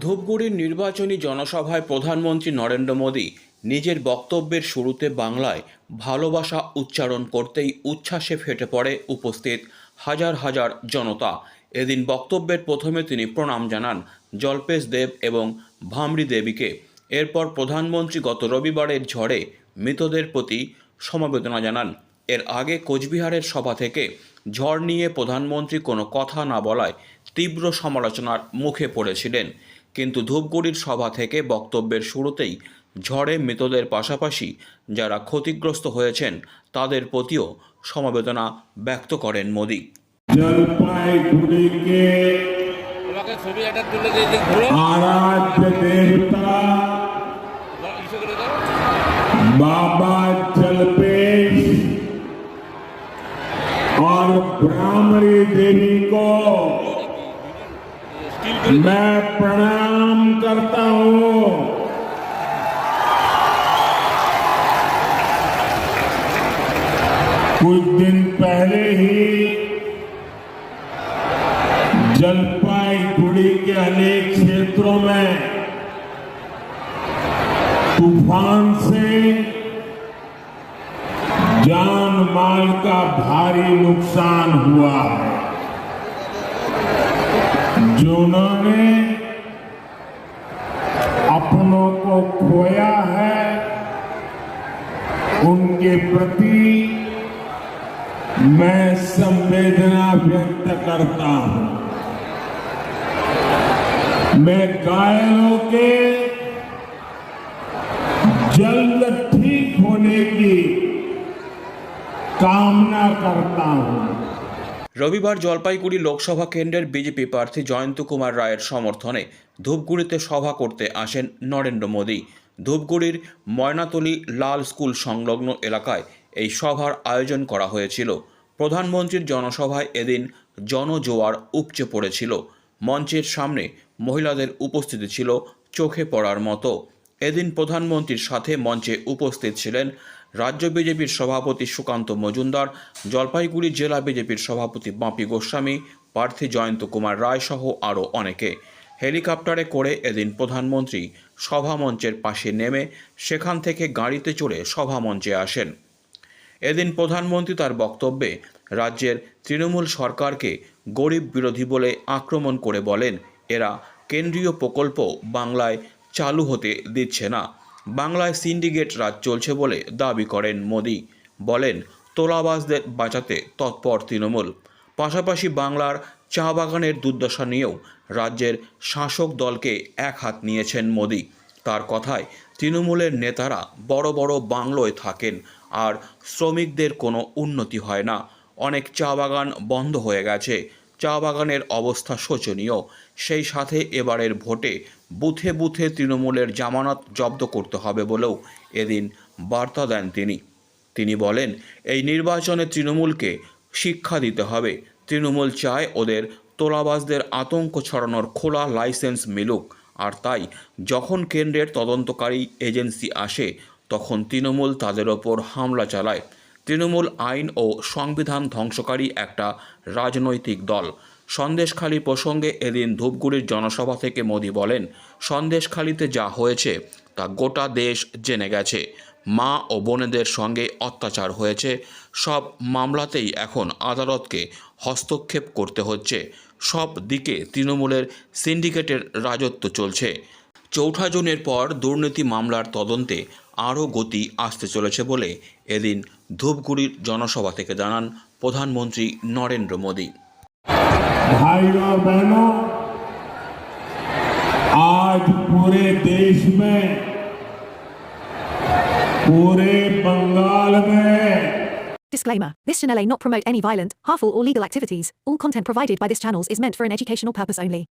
ধূপগুড়ির নির্বাচনী জনসভায় প্রধানমন্ত্রী নরেন্দ্র মোদী নিজের বক্তব্যের শুরুতে বাংলায় ভালোবাসা উচ্চারণ করতেই উচ্ছ্বাসে ফেটে পড়ে উপস্থিত হাজার হাজার জনতা। এদিন বক্তব্যের প্রথমে তিনি প্রণাম জানান জল্পেশ দেব এবং ভামরি দেবীকে। এরপর প্রধানমন্ত্রী গত রবিবারের ঝড়ে মৃতদের প্রতি সমবেদনা জানান। এর আগে কোচবিহারের সভা থেকে ঝড় নিয়ে প্রধানমন্ত্রী কোনো কথা না বলায় তীব্র সমালোচনার মুখে পড়েছিলেন। কিন্তু ধূপগুড়ির সভা থেকে বক্তব্যের শুরুতেই ঝড়ে মৃতদের পাশাপাশি যারা ক্ষতিগ্রস্ত হয়েছেন তাদের প্রতিও সমবেদনা ব্যক্ত করেন মোদি। বাবা ब्राह्मणी देवी को मैं प्रणाम करता हूँ। कुछ दिन पहले ही जलपाईगुड़ी के अनेक क्षेत्रों में तूफ़ान से जान माल का भारी नुकसान हुआ। है जिन्होंने अपनों को खोया है। उनके प्रति मैं संवेदना व्यक्त करता हूँ। मैं घायलों के करता हूं রবিবার জলপাইগুড়ি লোকসভা কেন্দ্রের বিজেপি প্রার্থী জয়ন্ত কুমার রায়ের সমর্থনে ধূপগুড়িতে সভা করতে আসেন নরেন্দ্র মোদী ধূপগুড়ির ময়নাতলী লাল স্কুল সংলগ্ন এলাকায় এই সভার আয়োজন করা হয়েছিল প্রধানমন্ত্রীর জনসভায় এদিন জনজোয়ার উপচে পড়েছিল মঞ্চের সামনে মহিলাদের উপস্থিতি ছিল চোখে পড়ার মতো এদিন প্রধানমন্ত্রীর সাথে মঞ্চে উপস্থিত ছিলেন রাজ্য বিজেপির সভাপতি সুকান্ত মজুমদার, জলপাইগুড়ি জেলা বিজেপির সভাপতি বাপি গোস্বামী, প্রার্থী জয়ন্ত কুমার রায় সহ আরও অনেকে। হেলিকপ্টারে করে এদিন প্রধানমন্ত্রী সভামঞ্চের পাশে নেমে সেখান থেকে গাড়িতে চড়ে সভামঞ্চে আসেন। এদিন প্রধানমন্ত্রী তার বক্তব্যে রাজ্যের তৃণমূল সরকারকে গরিব বিরোধী বলে আক্রমণ করে বলেন, এরা কেন্দ্রীয় প্রকল্প বাংলায় চালু হতে দিচ্ছে না। বাংলায় সিন্ডিকেট রাজ চলছে বলে দাবি করেন মোদি। বলেন, তোলাবাজদের বাঁচাতে তৎপর তৃণমূল। পাশাপাশি বাংলার চা বাগানের দুর্দশা নিয়েও রাজ্যের শাসক দলকে এক হাত নিয়েছেন মোদি। তার কথায়, তৃণমূলের নেতারা বড় বড় বাংলোয় থাকেন আর শ্রমিকদের কোনো উন্নতি হয় না। অনেক চা বাগান বন্ধ হয়ে গেছে। চা বাগানের অবস্থা শোচনীয়। সেই সাথে এবারের ভোটে বুথে বুথে তৃণমূলের জামানত জব্দ করতে হবে বলেও এদিন বার্তা দেন তিনি। তিনি বলেন, এই নির্বাচনে তৃণমূলকে শিক্ষা দিতে হবে। তৃণমূল চায় ওদের তোলাবাজদের আতঙ্ক ছড়ানোর খোলা লাইসেন্স মিলুক। আর তাই যখন কেন্দ্রের তদন্তকারী এজেন্সি আসে, তখন তৃণমূল তাদের ওপর হামলা চালায়। তৃণমূল আইন ও সংবিধান ধ্বংসকারী একটা রাজনৈতিক দল। সন্দেশখালী প্রসঙ্গে এদিন ধূপগুড়ির জনসভা থেকে মোদি বলেন, সন্দেশখালীতে যা হয়েছে তা গোটা দেশ জেনে গেছে। মা ও বোনেদের সঙ্গে অত্যাচার হয়েছে। সব মামলাতেই এখন আদালতকে হস্তক্ষেপ করতে হচ্ছে। সব দিকে তৃণমূলের সিন্ডিকেটের রাজত্ব চলছে। চৌঠা জুনের পর দুর্নীতি মামলার তদন্তে আরও গতি আসতে চলেছে বলে এদিন ধূপগুড়ির জনসভা থেকে জানান প্রধানমন্ত্রী নরেন্দ্র মোদী भाइयों और बहनों आज पूरे देश में पूरे बंगाल में Disclaimer This channel may not promote any violent, harmful, or legal activities. All content provided by this channel is meant for an educational purpose only.